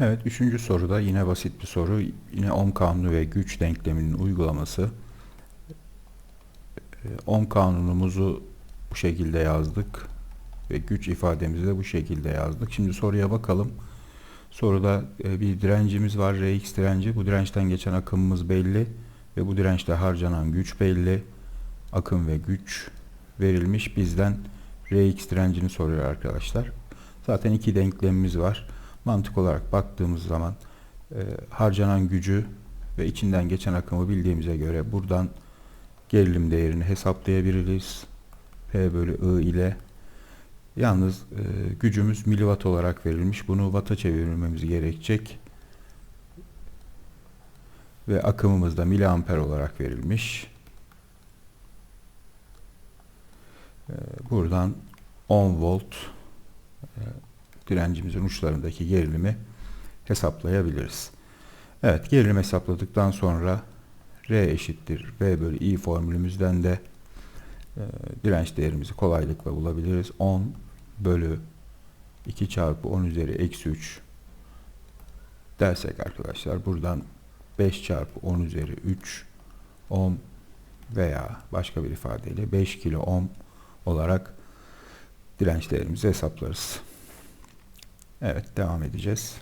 Evet, üçüncü soruda yine basit bir soru. Yine ohm kanunu ve güç denkleminin uygulaması. Ee, Ohm kanunumuzu bu şekilde yazdık ve güç ifademizi de bu şekilde yazdık. Şimdi soruya bakalım. Soruda e, bir direncimiz var, Rx direnci. Bu dirençten geçen akımımız belli ve bu dirençte harcanan güç belli. Akım ve güç verilmiş. Bizden Rx direncini soruyor arkadaşlar. Zaten iki denklemimiz var. Mantık olarak baktığımız zaman e, harcanan gücü ve içinden geçen akımı bildiğimize göre buradan gerilim değerini hesaplayabiliriz. P bölü I ile yalnız e, gücümüz miliwatt olarak verilmiş. Bunu watt'a çevirmemiz gerekecek. Ve akımımız da miliamper olarak verilmiş. E, buradan 10 volt direncimizin uçlarındaki gerilimi hesaplayabiliriz. Evet gerilim hesapladıktan sonra R eşittir V bölü I formülümüzden de e, direnç değerimizi kolaylıkla bulabiliriz. 10 bölü 2 çarpı 10 üzeri eksi 3 dersek arkadaşlar buradan 5 çarpı 10 üzeri 3 ohm veya başka bir ifadeyle 5 kilo ohm olarak direnç değerimizi hesaplarız. Evet devam edeceğiz.